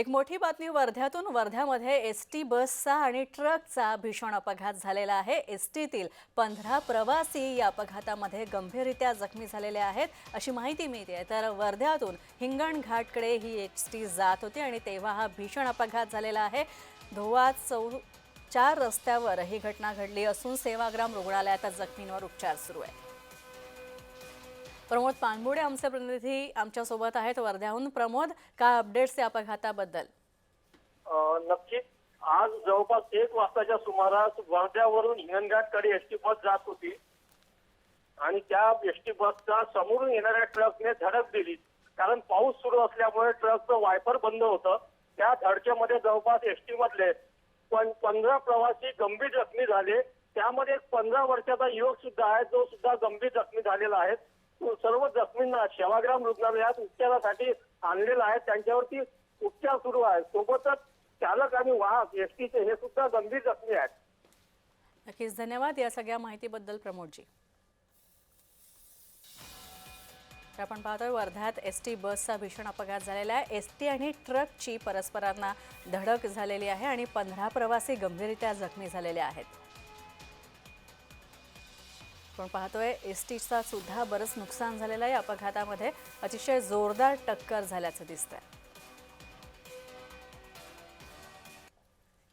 एक मोठी बातमी वर्ध्यातून वर्ध्यामध्ये एस टी बसचा आणि ट्रकचा भीषण अपघात झालेला आहे. एस टीतील पंधरा प्रवासी या अपघातामध्ये गंभीररित्या जखमी झालेले आहेत अशी माहिती मिळते. तर वर्ध्यातून हिंगणघाटकडे ही एस टी जात होती आणि तेव्हा हा भीषण अपघात झालेला आहे. धोवा चौ चार रस्त्यावर ही घटना घडली असून सेवाग्राम रुग्णालयात जखमींवर उपचार सुरू आहे प्रमोद पानबुडे आमचे प्रतिनिधी आमच्यासोबत आहेत. वर्ध्याहून प्रमोद काय अपडेट्स या अपघाताबद्दल? नक्कीच. आज जवळपास एक वाजताच्या सुमारास वर्ध्यावरून हिंगणघाटकडे एसटी बस जात होती. आणि त्या एसटी बसचा समोरून येणाऱ्या ट्रकने धडक दिली. कारण पाऊस सुरू असल्यामुळे ट्रकचं वायपर बंद होतं. त्या धडकेमध्ये जवळपास एसटी मधले पण पंधरा प्रवासी गंभीर जखमी झाले. त्यामध्ये एक पंधरा वर्षाचा युवक सुद्धा आहे. जो सुद्धा गंभीर जखमी झालेला आहे. सर्व जखमींना सेवाग्राम रुग्णालयात उपचारासाठी आणलेला आहे. त्यांच्यावरती उपचार सुरू आहे. सोबतच चालक आणि वाहक एसटीचे हे सुद्धा गंभीर जखमी आहेत. नक्कीच. धन्यवाद या सगळ्या माहितीबद्दल प्रमोदजी. तर आपण पाहतोय वर्ध्यात एस टी बसचा भीषण अपघात झालेला आहे. एस टी आणि ट्रकची परस्परांना धडक झालेली आहे आणि पंधरा प्रवासी गंभीररित्या जखमी झालेले आहेत. आपण पाहतोय एस टीचा सुद्धा बरंच नुकसान झालेलं आहे अपघातामध्ये. अतिशय जोरदार टक्कर झाल्याचं दिसतंय.